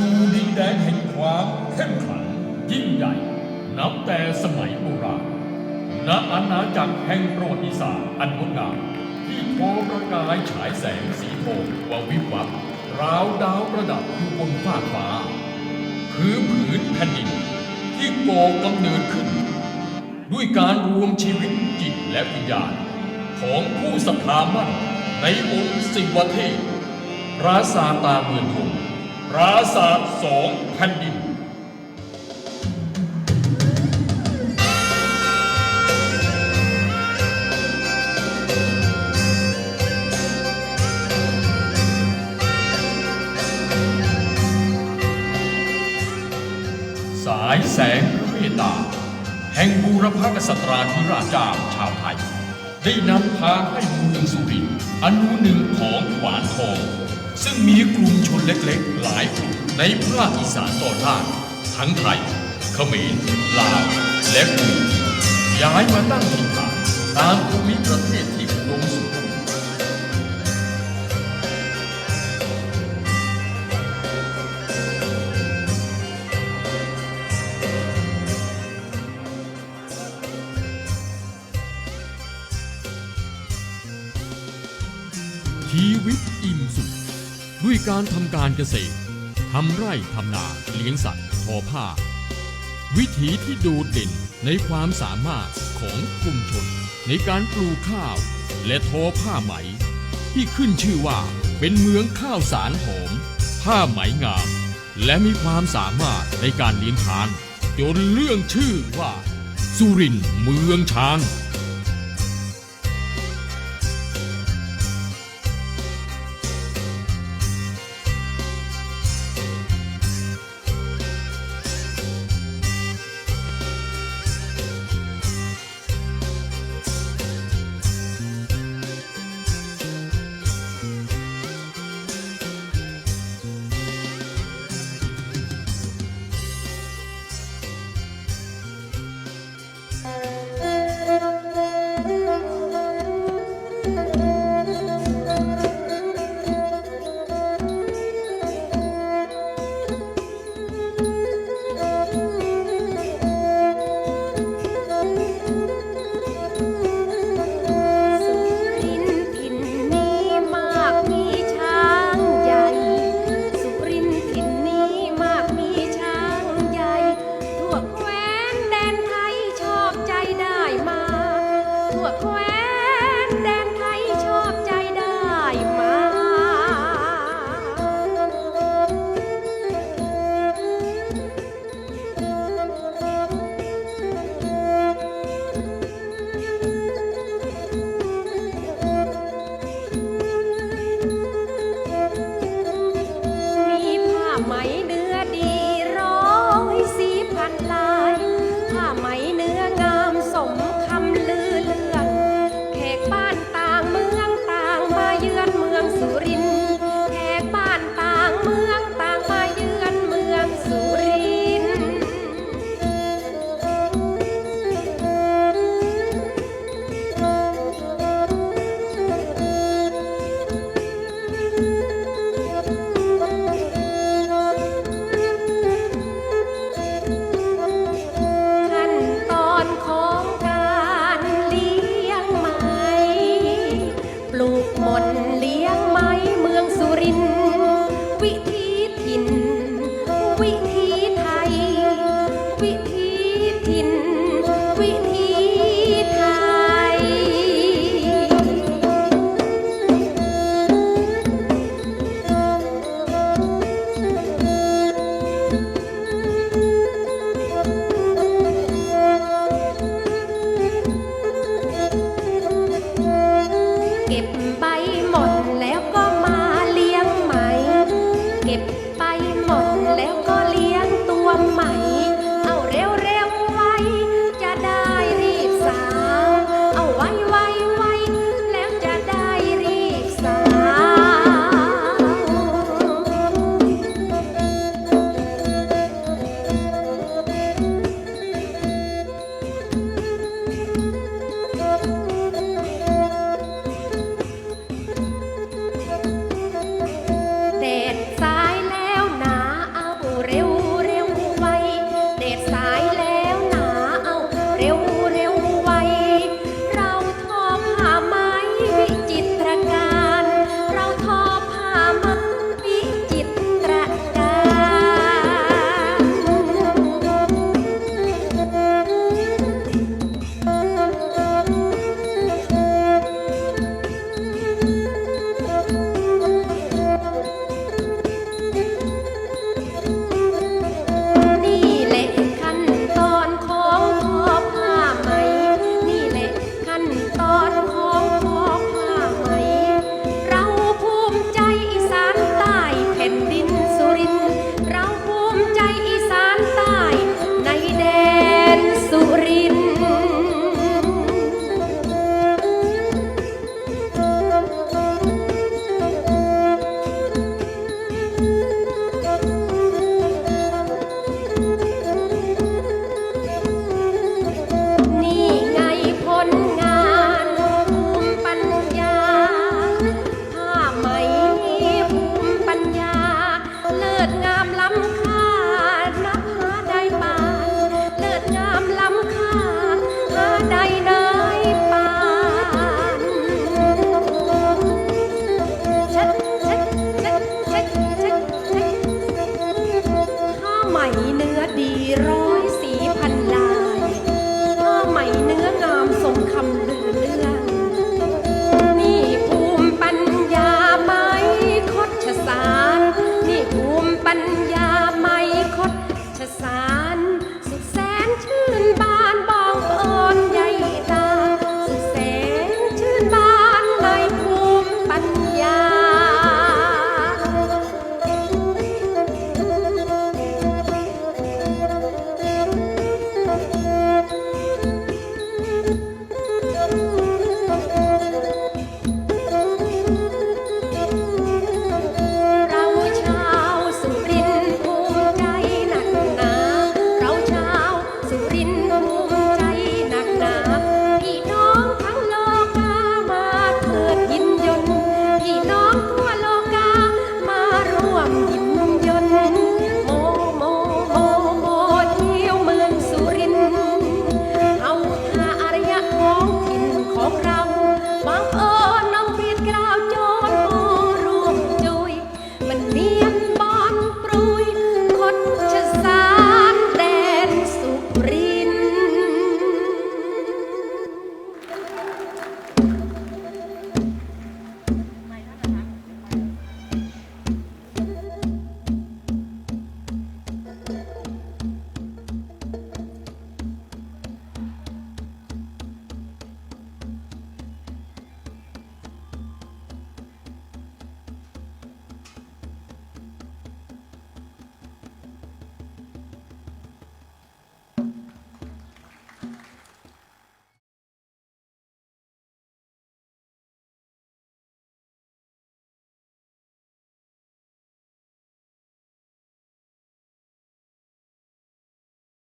แดนแห่งความเข้มขลังยิ่งใหญ่ นับแต่สมัยโบราณณอาณาจักรแห่งประวัติศาสตร์อันงดงามที่โทอประกายฉายแสงสีทองวาวิบวับราวดาวประดับอยู่บนฟากฟ้า คือผืนแผ่นดินที่ก่อกำเนิดขึ้น ด้วยการรวมชีวิตจิตและวิญญาณ ของผู้ศรัทธามั่นในองค์สิวเทพราสาตาเมืองทง ปราสาทสองแผ่นดิน สายแสงเมตตา แห่งบูรพกษัตราธิราชเจ้าชาวไทย ได้นำพาให้เมืองสุรินทร์อนุหนึ่งของขวานทอง ซึ่งมีกลุ่มชนเล็กๆ หลายกลุ่มในภาคอีสานตอนล่างทั้งไทย เขมร ลาว และกุยย้ายมาตั้งถิ่นฐานตามภูมิประเทศที่อุดมสมบูรณ์ชีวิตอิ่มสุข ด้วยการทำการเกษตรทำไร่ทำนาเลี้ยงสัตว์ทอผ้า วิถีที่โดดเด่นในความสามารถของกลุ่มชน ในการปลูกข้าวและทอผ้าไหม ที่ขึ้นชื่อว่าเป็นเมืองข้าวสารหอม ผ้าไหมงาม และมีความสามารถในการเลี้ยงช้างจนเรื่องชื่อว่า สุรินเมืองช้าง เก็บใบหมด